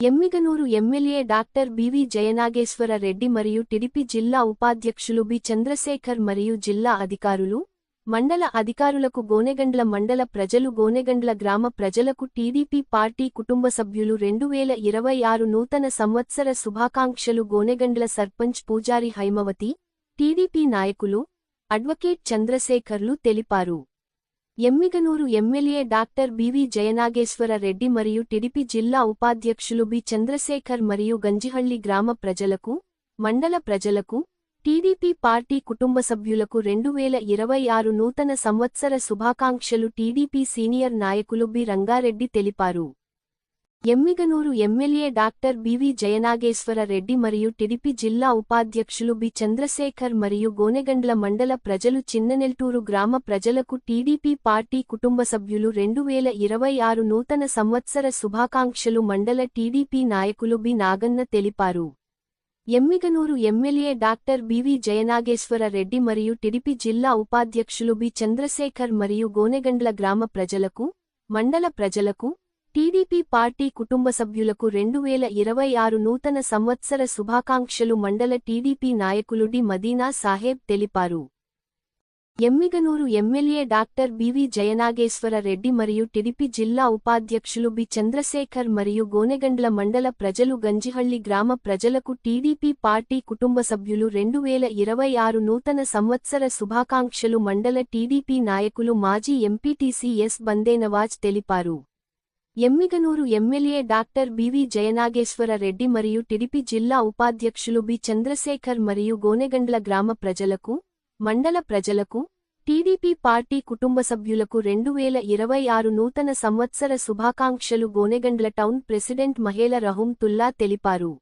Emmiganur MLA doctor BV Jayanageswara Reddy మరియు TDP జిల్లా ఉపాధ్యక్షులు బి చంద్రశేఖర్ మరియు జిల్లా అధికారులు మండల అధికారులకు గోనెగండ్ల మండల ప్రజలు గోనెగండ్ల గ్రామ ప్రజలకు టీడీపీ పార్టీ కుటుంబ సభ్యులు రెండు వేల ఇరవై ఆరు నూతన సంవత్సర శుభాకాంక్షలు గోనెగండ్ల సర్పంచ్ పూజారి హైమవతి టీడీపీ నాయకులు అడ్వకేట్ చంద్రశేఖర్లు తెలిపారు. Emmiganur MLA doctor BV Jayanageswara Reddy మరియు టిడిపి జిల్లా ఉపాధ్యక్షులు బి చంద్రశేఖర్ మరియు గంజిహళ్ళి గ్రామ ప్రజలకు మండల ప్రజలకు టీడీపీ పార్టీ కుటుంబ సభ్యులకు రెండు వేల ఇరవై ఆరు నూతన సంవత్సర శుభాకాంక్షలు టీడీపీ సీనియర్ నాయకులు బి రంగారెడ్డి తెలిపారు. Emmiganur MLA doctor BV Jayanageswara Reddy మరియు టిడిపి జిల్లా ఉపాధ్యక్షులు బి చంద్రశేఖర్ మరియు గోనెగండ్ల మండల ప్రజలు చిన్ననెల్టూరు గ్రామ ప్రజలకు టీడీపీ పార్టీ కుటుంబ సభ్యులు రెండు వేల ఇరవై ఆరు నూతన సంవత్సర శుభాకాంక్షలు మండల టీడీపీ నాయకులు బి నాగన్న తెలిపారు. Emmiganur MLA doctor BV Jayanageswara Reddy మరియు టిడిపి జిల్లా ఉపాధ్యక్షులు బి చంద్రశేఖర్ మరియు గోనెగండ్ల గ్రామ ప్రజలకు మండల ప్రజలకు టీడీపీ పార్టీ కుటుంబ సభ్యులకు రెండు వేల ఇరవై ఆరు నూతన సంవత్సర శుభాకాంక్షలు మండల టీడీపీ నాయకులు డి. మదీనా సాహెబ్ తెలిపారు. Emmiganur MLA doctor BV Jayanageswara Reddy మరియు టిడిపి జిల్లా ఉపాధ్యక్షులు బి. చంద్రశేఖర్ మరియు గోనెగండ్ల మండల ప్రజలు గంజిహళ్ళి గ్రామ ప్రజలకు టీడీపీ పార్టీ కుటుంబ సభ్యులు రెండు వేల ఇరవై ఆరు నూతన సంవత్సర శుభాకాంక్షలు మండల టీడీపీ నాయకులు మాజీ ఎంపీటీసీ ఎస్. బందేనవాజ్ తెలిపారు. Emmiganur MLA doctor BV Jayanageswara Reddy మరియు టిడిపి జిల్లా ఉపాధ్యక్షులు బి చంద్రశేఖర్ మరియు గోనెగండ్ల గ్రామ ప్రజలకు మండల ప్రజలకు టీడీపీ పార్టీ కుటుంబ సభ్యులకు రెండు వేల ఇరవై ఆరు నూతన సంవత్సర శుభాకాంక్షలు గోనెగండ్ల టౌన్ ప్రెసిడెంట్ మహేల రహూం తుల్లా తెలిపారు.